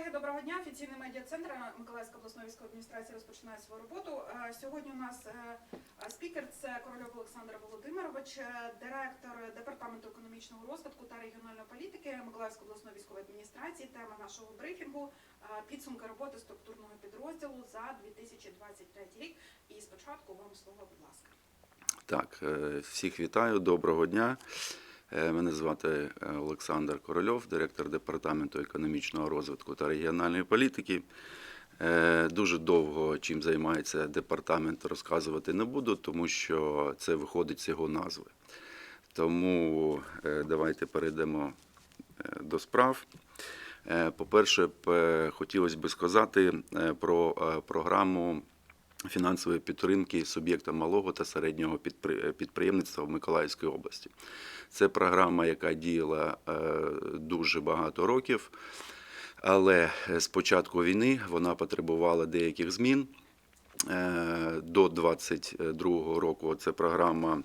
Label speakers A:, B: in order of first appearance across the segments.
A: колеги, доброго дня. Офіційний медіа-центр Миколаївської обласної військової адміністрації розпочинає свою роботу. Е, Сьогодні у нас е, спікер це Корольов Олександр Володимирович, е, директор департаменту економічного розвитку та регіональної політики Миколаївської обласної військової адміністрації. Тема нашого брифінгу підсумки роботи структурного підрозділу за 2023 рік. І спочатку вам слово, будь ласка.
B: Так, всіх вітаю, доброго дня. Е, Мене звати е, Олександр Корольов, директор департаменту економічного розвитку та регіональної політики. Е, Дуже довго чим займається департамент, розказувати не буду, тому що це виходить з його назви. Тому давайте перейдемо до справ. По-перше, хотілося б сказати про програму фінансової підтримки суб'єктам малого та середнього підприємництва в Миколаївській області. Це програма, яка діяла е, дуже багато років, але з початку війни вона потребувала деяких змін. Е, До 2022 року ця програма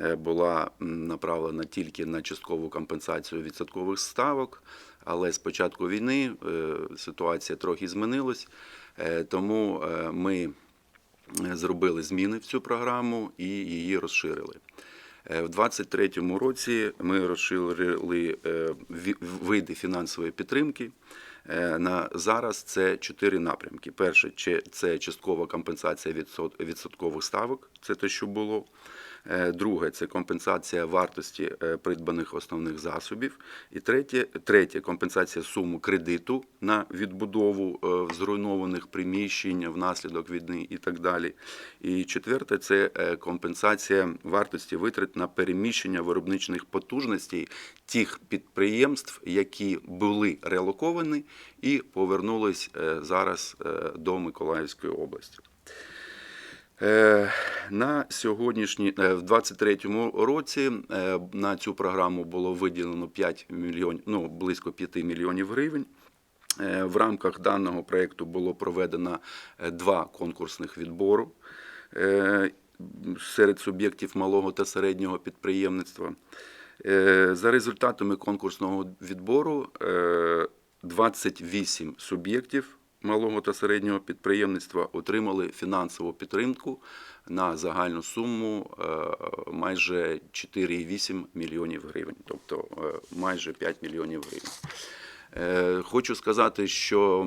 B: е, була направлена тільки на часткову компенсацію відсоткових ставок, але з початку війни е, ситуація трохи змінилась, е, тому е, ми е, зробили зміни в цю програму і її розширили. Е, В 2023 році ми розширили е, види фінансової підтримки. Е, На зараз це чотири напрямки. Перше це часткова компенсація відсот- відсоткових ставок, це те, що було. Е, Друге це компенсація вартості е, придбаних основних засобів. І третє, третє компенсація суми кредиту на відбудову е, зруйнованих приміщень внаслідок війни і так далі. І четверте це компенсація вартості витрат на переміщення виробничних потужностей тих підприємств, які були релоковані і повернулись зараз до Миколаївської області. Е, На сьогоднішній е, в 23-му році е, на цю програму було виділено 5 мільйонів, ну близько 5 мільйонів гривень. В рамках даного проєкту було проведено два конкурсних відбору серед суб'єктів малого та середнього підприємництва. За результатами конкурсного відбору е, 28 суб'єктів малого та середнього підприємництва отримали фінансову підтримку на загальну суму е, майже 4,8 мільйонів гривень, тобто е, майже 5 мільйонів гривень. Е, Хочу сказати, що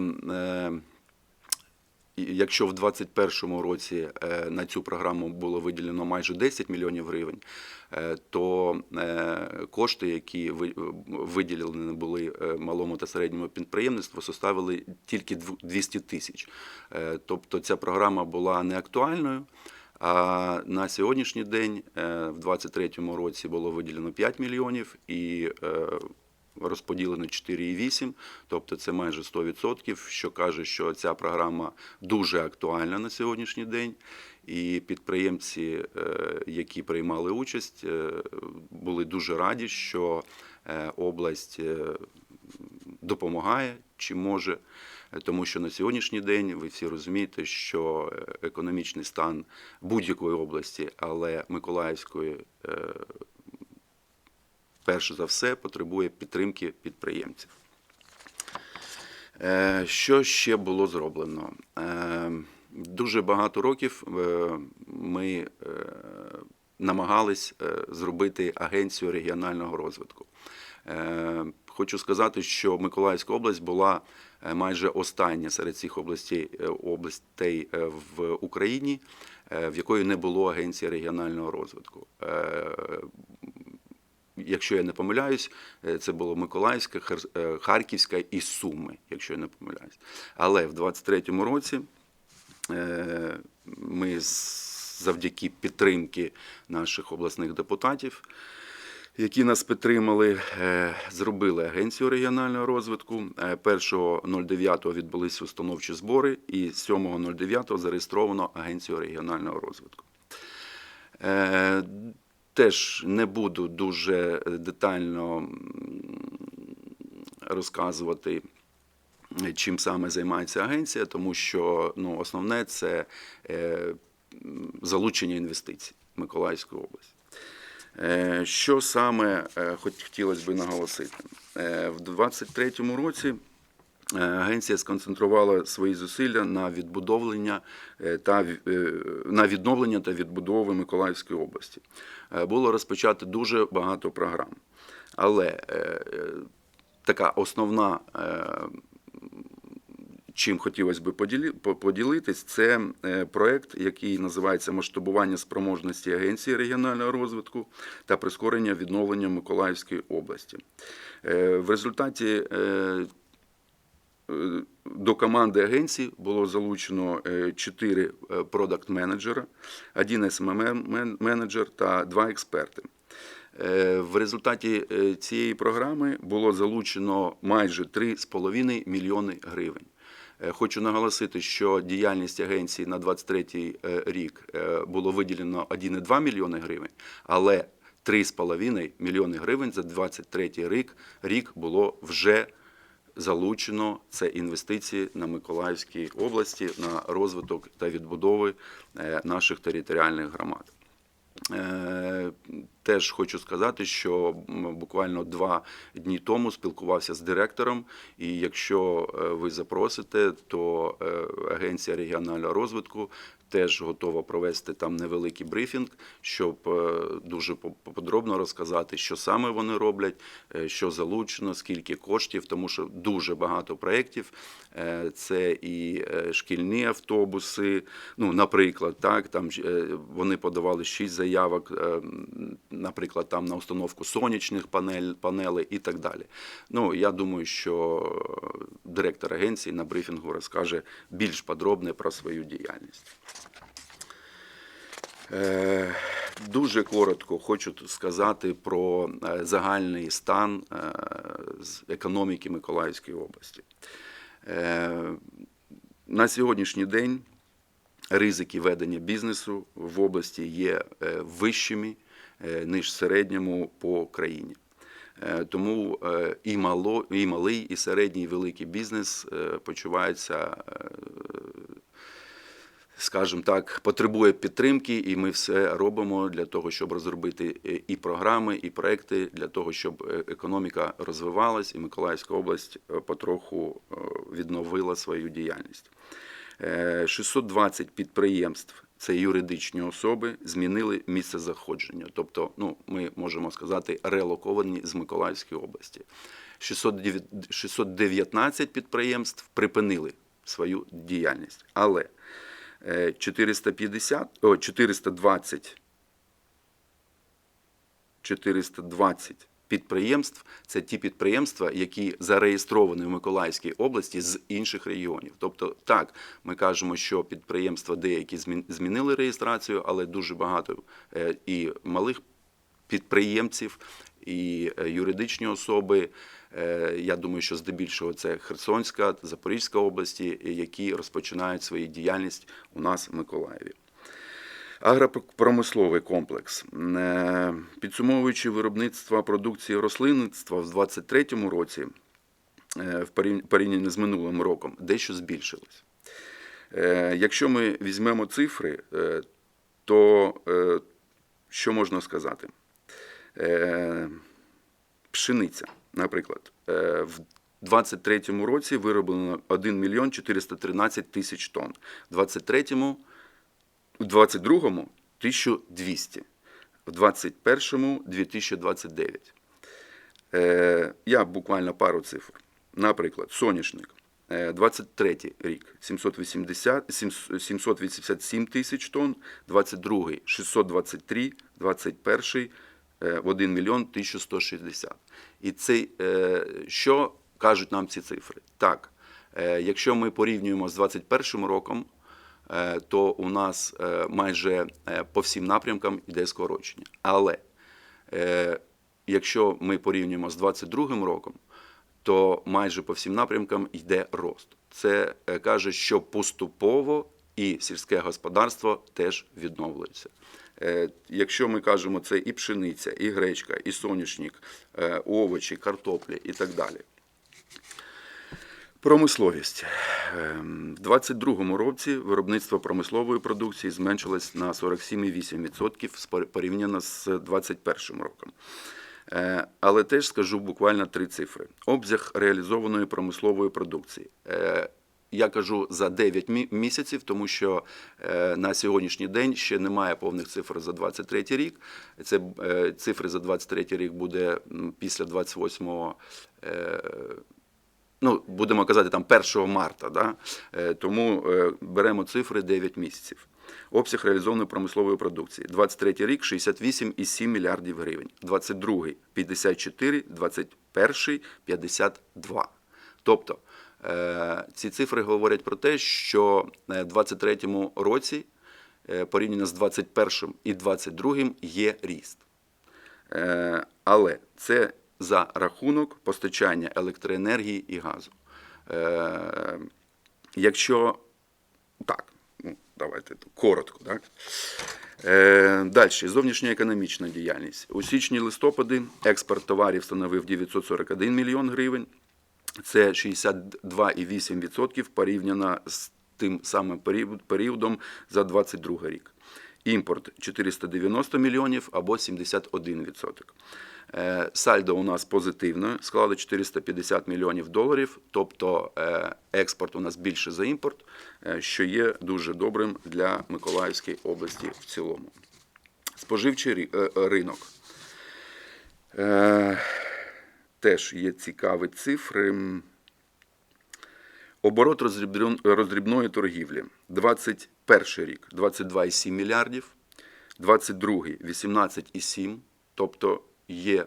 B: Якщо в 2021 році е, на цю програму було виділено майже 10 мільйонів гривень, е, то е, кошти, які ви- виділені були малому та середньому підприємництву, составили тільки дв- 200 тисяч. Тобто ця програма була не актуальною. А на сьогоднішній день, в 2023 році, було виділено 5 мільйонів і розподілено 4,8, тобто це майже 100%, що каже, що ця програма дуже актуальна на сьогоднішній день. І підприємці, е, які приймали участь, е, були дуже раді, що е, область допомагає чи може. Тому що на сьогоднішній день ви всі розумієте, що економічний стан будь-якої області, але Миколаївської перш за все потребує підтримки підприємців. Е, Що ще було зроблено? Е, Дуже багато років е, ми намагались зробити агенцію регіонального розвитку. Хочу сказати, що Миколаївська область була майже остання серед цих областей, областей в Україні, в якої не було агенції регіонального розвитку. Якщо я не помиляюсь, е, це було Миколаївська, е, Харківська і Суми, якщо я не помиляюсь. Але в 23-му році е, ми завдяки підтримки наших обласних депутатів, які нас підтримали, зробили агенцію регіонального розвитку. Е, 1.09 відбулися установчі збори, і 7.09 зареєстровано агенцію регіонального розвитку. Е, Теж не буду дуже детально розказувати, чим саме займається агенція, тому що ну, основне це е, залучення інвестицій в Миколаївську область. Е, Що саме е, хотілося б наголосити? Е, В 2023 році е, агенція сконцентрувала свої зусилля на відбудовлення е, та е, на відновлення та відбудову Миколаївської області. Е, Було розпочато дуже багато програм. Але е, е, така основна е, чим хотілося б поділитись, це е, проект, який називається Масштабування спроможності Агенції регіонального розвитку та прискорення відновлення Миколаївської області. Е, В результаті е, е, до команди агенції було залучено 4 продакт-менеджера, один SMM-менеджер та 2 експерти. Е, В результаті е, цієї програми було залучено майже 3,5 мільйони гривень. Е, Хочу наголосити, що діяльність агенції на 23 рік е, було виділено 1,2 мільйони гривень, але 3,5 мільйони гривень за 23 рік, рік було вже залучено. Це інвестиції на Миколаївській області на розвиток та відбудови е, наших територіальних громад. Е, Теж хочу сказати, що буквально два дні тому спілкувався з директором, і якщо е, ви запросите, то Агенція регіонального розвитку теж готова провести там невеликий брифінг, щоб е, дуже подробно розказати, що саме вони роблять, е, що залучено, скільки коштів, тому що дуже багато проєктів. Е, Це і шкільні автобуси. Ну, наприклад, так там вони подавали шість заявок, наприклад, там на установку сонячних панель, панелей і так далі. Ну, я думаю, що директор агенції на брифінгу розкаже більш подробно про свою діяльність. Е, Дуже коротко хочу сказати про е, загальний стан е, економіки Миколаївської області. На сьогоднішній день ризики ведення бізнесу в області є вищими, ніж середньому по країні. Тому і, мало, і малий, і середній, і великий бізнес почуваються скажімо так, потребує підтримки, і ми все робимо для того, щоб розробити е, і програми, і проекти для того, щоб е, економіка розвивалась, і Миколаївська область е, потроху відновила свою діяльність. Е, 620 підприємств. Це юридичні особи змінили місце заходження, тобто, ну ми можемо сказати, релоковані з Миколаївської області. 609 619 підприємств припинили свою діяльність, але 450, о, 420 420 підприємств це ті підприємства, які зареєстровані в Миколаївській області з інших регіонів. Тобто, так, ми кажемо, що підприємства деякі змінили реєстрацію, але дуже багато е, і малих підприємців, і е, юридичні особи. Е, Я думаю, що здебільшого це Херсонська, Запорізька області, які розпочинають свою діяльність у нас в Миколаєві. Агропромисловий комплекс. Е, Підсумовуючи виробництво продукції рослинництва в 2023 році, е, в порівнянні з минулим роком, дещо збільшилось. Якщо ми візьмемо цифри, то що можна сказати? Пшениця, наприклад, в 2023 році вироблено 1 мільйон 413 тисяч тонн. В 2023 у 22-му 1200, в 21-му 2029. Е, я буквально пару цифр. Наприклад, соняшник. Е, 23 рік 780, 787 тисяч тонн, 22 623, 21 е, в 1 мільйон 1160. І це, е, що кажуть нам ці цифри? Так, е, якщо ми порівнюємо з 21 роком, е, то у нас е, майже е, по всім напрямкам йде скорочення. Але е, якщо ми порівнюємо з 22 роком, то майже по всім напрямкам йде рост. Це е, каже, що поступово і сільське господарство теж відновлюється. Е, Якщо ми кажемо, це і пшениця, і гречка, і соняшник, е, овочі, картоплі і так далі. Промисловість. Ем, В 2022 році виробництво промислової продукції зменшилось на 47,8% спор- порівняно з 2021 роком. Е, Але теж скажу буквально три цифри: обсяг реалізованої промислової продукції. Я кажу за 9 місяців, тому що е, на сьогоднішній день ще немає повних цифр за 23 рік. Це е, цифри за 23 рік буде після 28 е, ну, будемо казати, там 1 марта. Да? Тому беремо цифри 9 місяців. Обсяг реалізованої промислової продукції. 23 рік 68,7 мільярдів гривень. 22 54, 21 52. Тобто ці цифри говорять про те, що е, в 23 році е, порівняно з 21 і 22 є ріст. Е, Але це за рахунок постачання електроенергії і газу. Е, Якщо так, ну, давайте коротко, так? Е, Далі, зовнішньоекономічна діяльність. У січні-листопаді експорт товарів становив 941 мільйон гривень. Це 62,8% порівняно з тим самим періодом за 22 рік. Імпорт 490 мільйонів або 71%. Е, Сальдо у нас позитивне, склало 450 мільйонів доларів, тобто е, експорт у нас більше за імпорт, е, що є дуже добрим для Миколаївської області в цілому. Споживчий ринок. Теж є цікаві цифри. Оборот роздрібної торгівлі. 21 рік 22,7 мільярдів, 22 18,7, тобто є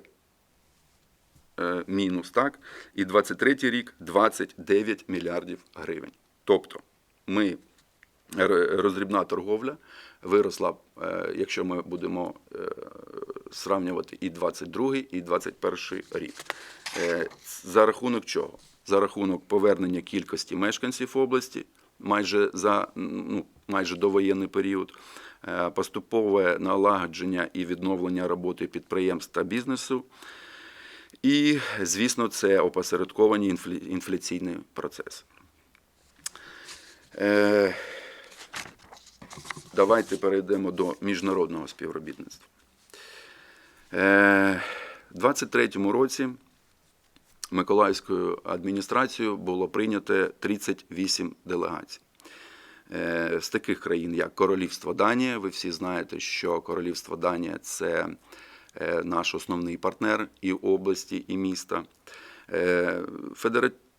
B: е, мінус, так? І 23 рік 29 мільярдів гривень. Тобто ми роздрібна торговля виросла, е, якщо ми будемо е, сравнювати і 22, і 21 рік. Е, За рахунок чого? За рахунок повернення кількості мешканців області майже за ну, майже довоєнний період, е, поступове налагодження і відновлення роботи підприємств та бізнесу. І, звісно, це опосередковані інфля- інфляційний процес. Е, Давайте перейдемо до міжнародного співробітництва. Е, У 2023 році Миколаївською адміністрацією було прийнято 38 делегацій. Е, З таких країн, як Королівство Данія, ви всі знаєте, що Королівство Данія це е, наш основний партнер і області, і міста. Е,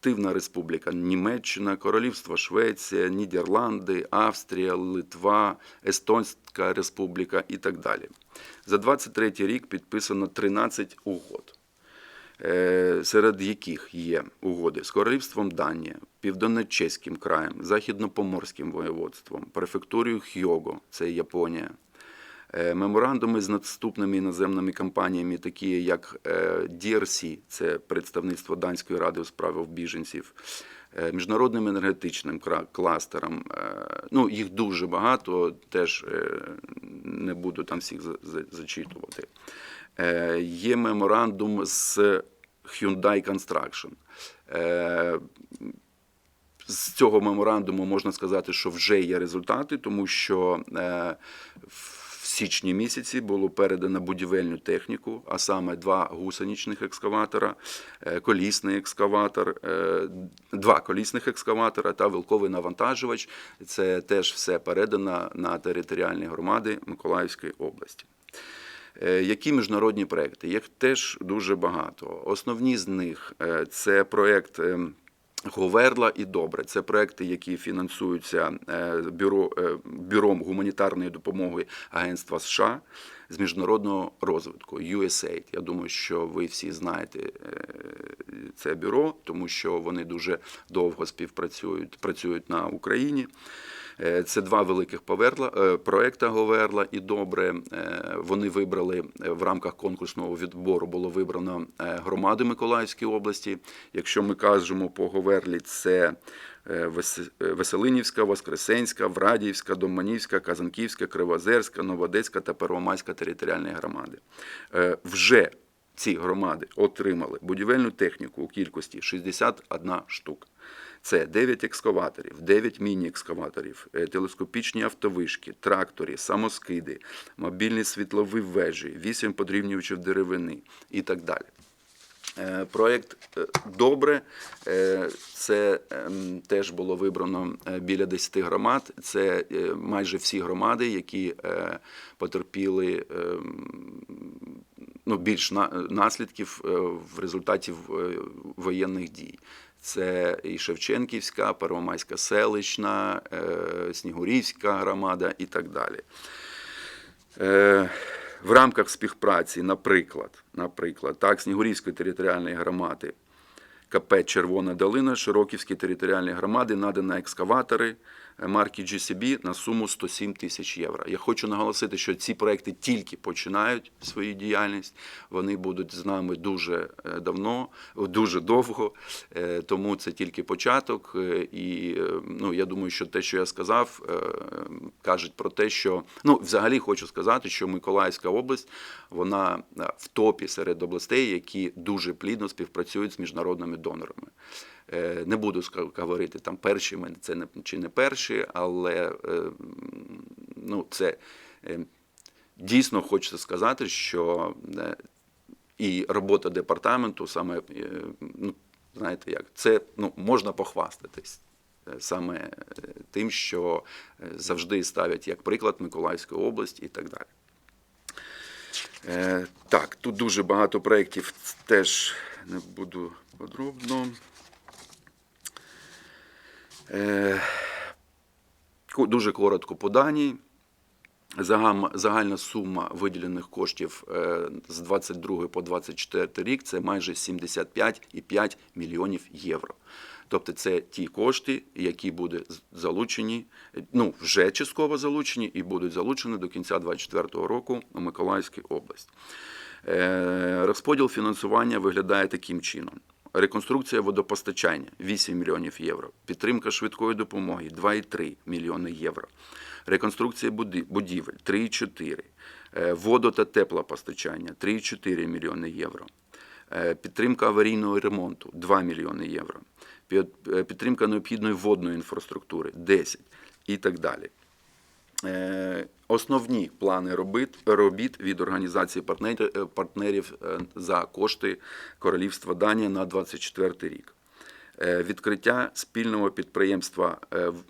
B: Федеративна Республіка Німеччина, Королівство Швеція, Нідерланди, Австрія, Литва, Естонська Республіка і так далі. За 23 рік підписано 13 угод е, серед яких є угоди з Королівством Данія, Південно-Чеським краєм, Західно-Поморським воєводством, префектурою Хього, це Японія. Е, Меморандуми з наступними іноземними компаніями, такі як е, DRC, це представництво Данської ради у справах біженців, е, міжнародним енергетичним кластером. Ну, їх дуже багато, теж не буду там всіх за- за- зачитувати. Є меморандум з Hyundai Construction. З цього меморандуму можна сказати, що вже є результати, тому що в січні місяці було передано будівельну техніку, а саме два гусеничних екскаватора, е, колісний екскаватор, е, два колісних екскаватора та вилковий навантажувач. Це теж все передано на територіальні громади Миколаївської області. Е, Які міжнародні проекти? Їх теж дуже багато. Основні з них це проект. Говерла і добре. Це проекти, які фінансуються е, бюро, е, бюром гуманітарної допомоги Агентства США з міжнародного розвитку USAID. Я думаю, що ви всі знаєте е, це бюро, тому що вони дуже довго співпрацюють працюють на Україні. Е, Це два великих поверла, е, проекта Говерла і добре. Е, Вони вибрали в рамках конкурсного відбору було вибрано громади Миколаївської області. Якщо ми кажемо по Говерлі, це Веселинівська, Воскресенська, Врадіївська, Доманівська, Казанківська, Кривозерська, Новодецька та Первомайська територіальні громади. Вже ці громади отримали будівельну техніку у кількості 61 штука. Це 9 екскаваторів, 9 міні-екскаваторів, е, телескопічні автовишки, трактори, самоскиди, мобільні світлові вежі, 8 подрівнювачів деревини і так далі. Е, Проєкт е, добре. Е, Це ем, теж було вибрано біля 10 громад. Це майже всі громади, які потерпіли ем, ну, більш наслідків в результаті воєнних дій. Це і Шевченківська, Первомайська селищна, Снігурівська громада і так далі. В рамках співпраці, наприклад, наприклад, так, Снігурівської територіальної громади, КП Червона долина, Широківській територіальні громади надано екскаватори марки GCB на суму 107 тисяч євро. Я хочу наголосити, що ці проекти тільки починають свою діяльність. Вони будуть з нами дуже е, давно, дуже довго, е, тому це тільки початок. е, І ну, я думаю, що те, що я сказав, кажуть про те, що ну, взагалі хочу сказати, що Миколаївська область вона в топі серед областей, які дуже плідно співпрацюють з міжнародними донорами. Е, Не буду говорити там перші ми це не чи не перші, але е, ну, це е, дійсно хочеться сказати, що і робота департаменту саме ну, знаєте як, це ну, можна похвастатись. Саме тим, що завжди ставлять як приклад Миколаївську область і так далі. Так, тут дуже багато проєктів, теж не буду подробно. Е, Дуже коротко по Данії. Загальна сума виділених коштів е, з 22 по 24 рік це майже 75,5 мільйонів євро. Тобто це ті кошти, які будуть залучені, ну вже частково залучені і будуть залучені до кінця 2024 року у Миколаївській області. Е, Розподіл фінансування виглядає таким чином. Реконструкція водопостачання 8 мільйонів євро. Підтримка швидкої допомоги 2,3 мільйони євро. Реконструкція будівель 3,4. Е, Водо та теплопостачання 3,4 мільйони євро. Е, Підтримка аварійного ремонту 2 мільйони євро. Е, Підтримка необхідної водної інфраструктури 10 і так далі. Е, Основні плани робіт, робіт від організації партнерів, е, партнерів е, за кошти Королівства Данія на 24 рік. Відкриття спільного підприємства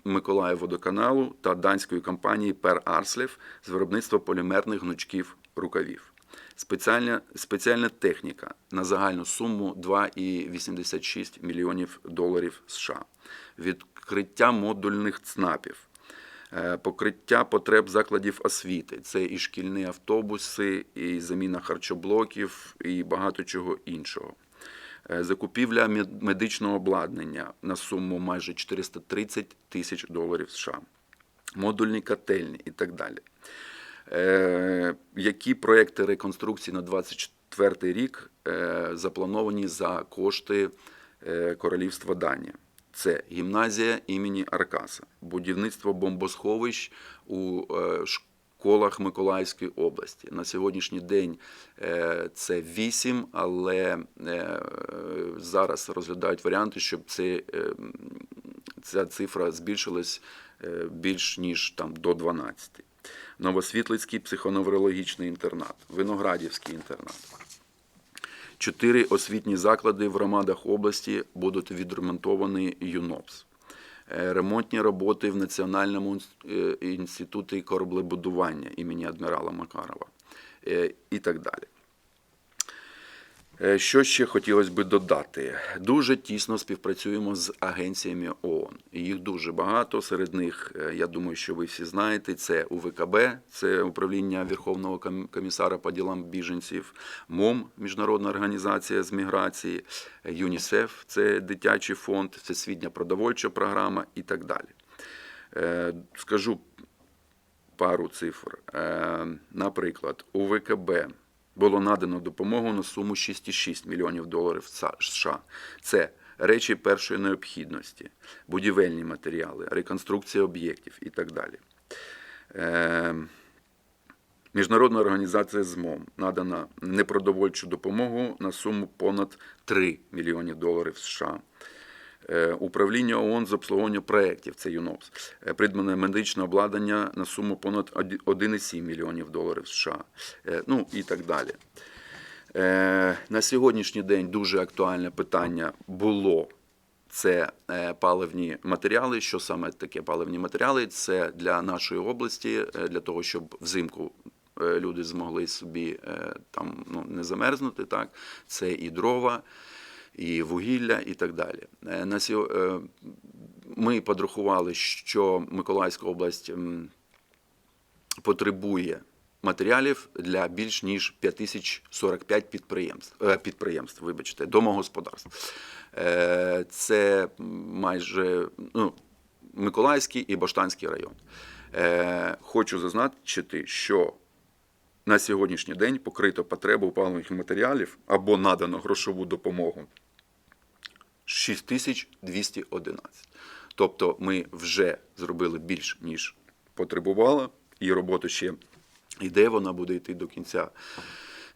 B: Миколаївводоканалу та данської компанії Пер Арслів з виробництва полімерних гнучків рукавів. Спеціальна, спеціальна техніка на загальну суму 2,86 мільйонів доларів США. Відкриття модульних ЦНАПів. Е, покриття потреб закладів освіти. Це і шкільні автобуси, і заміна харчоблоків, і багато чого іншого. Е, Закупівля медичного обладнання на суму майже 430 тисяч доларів США, модульні котельні і так далі. Е, Які проекти реконструкції на 24 рік заплановані за кошти Королівства Данія? Це гімназія імені Аркаса, будівництво бомбосховищ у е, школах Миколаївської області. На сьогоднішній день е, це вісім, але е, зараз розглядають варіанти, щоб це, ця цифра збільшилась більш ніж там до 12. Новосвітлицький психоневрологічний інтернат, Виноградівський інтернат. Чотири освітні заклади в громадах області будуть відремонтовані ЮНОПС. Е, Ремонтні роботи в Національному е, інституті кораблебудування імені адмірала Макарова е, і так далі. Е, Що ще хотілося би додати? Дуже тісно співпрацюємо з агенціями ООН. Їх дуже багато. Серед них, е, я думаю, що ви всі знаєте, це УВКБ, це управління Верховного комісара по ділам біженців, МОМ, Міжнародна організація з міграції, е, ЮНІСЕФ, це дитячий фонд, це світня продовольча програма і так далі. Скажу пару цифр. Наприклад, у ВКБ було надано допомогу на суму 6,6 мільйонів доларів США. Це речі першої необхідності, будівельні матеріали, реконструкція об'єктів і так далі. Е, Міжнародна організація ЗМОМ надана непродовольчу допомогу на суму понад 3 мільйони доларів США. Е, Управління ООН з обслуговування проєктів, це ЮНОПС, е, придбане медичне обладнання на суму понад 1,7 мільйонів доларів США. Е, Ну і так далі. На сьогоднішній день дуже актуальне питання було це паливні матеріали. Що саме таке паливні матеріали? Це для нашої області, для того, щоб взимку люди змогли собі там ну, не замерзнути. Так, це і дрова, і вугілля, і так далі. Е, е, ми подрахували, що Миколаївська область потребує матеріалів для більш ніж 5045 підприємств, е, підприємств вибачте, домогосподарств. Це майже ну, Миколаївський і Баштанський район. Хочу зазначити, що на сьогоднішній день покрито потребу паливних матеріалів або надано грошову допомогу 6211. Тобто ми вже зробили більш, ніж потребувало, і робота ще йде, вона буде йти до кінця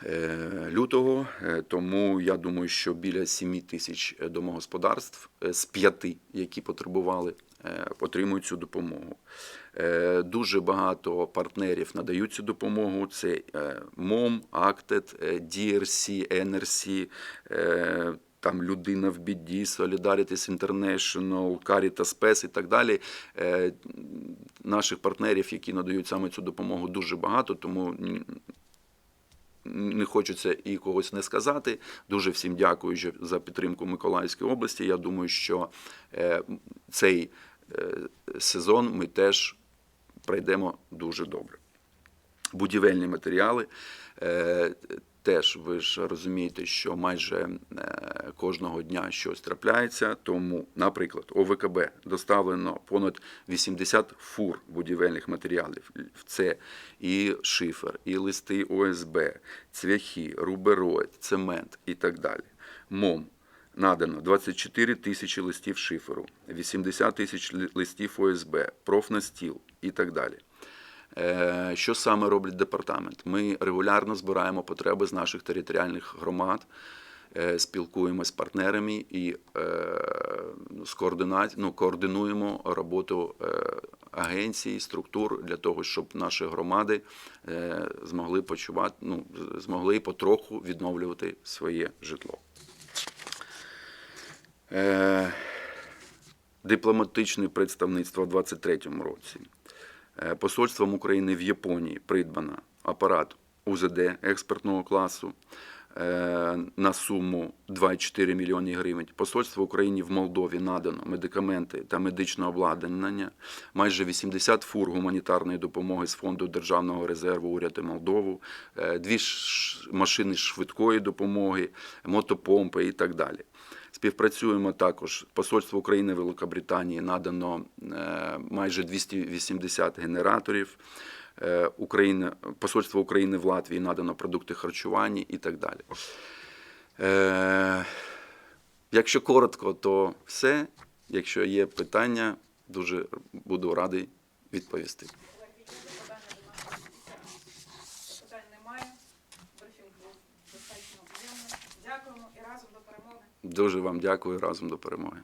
B: е, лютого. Е, Тому я думаю, що біля 7 тисяч домогосподарств е, з п'яти, які потребували, отримують цю допомогу. Е, Дуже багато партнерів надають цю допомогу. Це е, МОМ, АКТЕД, е, DRC, NRC, там людина в біді, Solidarities International, Caritas PES і так далі. Е, Наших партнерів, які надають саме цю допомогу, дуже багато, тому не хочеться і когось не сказати. Дуже всім дякую за підтримку Миколаївської області. Я думаю, що цей сезон ми теж пройдемо дуже добре. Будівельні матеріали. е, Теж ви ж розумієте, що майже е, кожного дня щось трапляється. Тому, наприклад, ОВКБ доставлено понад 80 фур будівельних матеріалів. Це і шифер, і листи ОСБ, цвяхи, рубероїд, цемент і так далі. МОМ надано 24 тисячі листів шиферу, 80 тисяч листів ОСБ, профнастіл і так далі. Е, Що саме робить департамент? Ми регулярно збираємо потреби з наших територіальних громад, е, спілкуємося з партнерами і е, координа- ну, координуємо роботу агенцій, структур для того, щоб наші громади змогли почувати, ну, змогли потроху відновлювати своє житло. Дипломатичне представництво в 2023 році. Е, Посольством України в Японії придбано апарат УЗД експертного класу е, на суму 2,4 мільйони гривень. Посольство України в Молдові надано медикаменти та медичне обладнання, майже 80 фур гуманітарної допомоги з фонду Державного резерву уряду Молдову, е, дві машини швидкої допомоги, мотопомпи і так далі. Співпрацюємо також. Посольство України в Великобританії надано е, майже 280 генераторів. Е, Україна, Посольство України в Латвії надано продукти харчування і так далі. Е, Якщо коротко, то все. Якщо є питання, дуже буду радий відповісти.
A: Колеги, є запитання до нашого спікера? Питань немає. Брифінг був достатньо об'ємний. Дякуємо і разом до перемоги.
B: Дуже вам дякую разом до перемоги.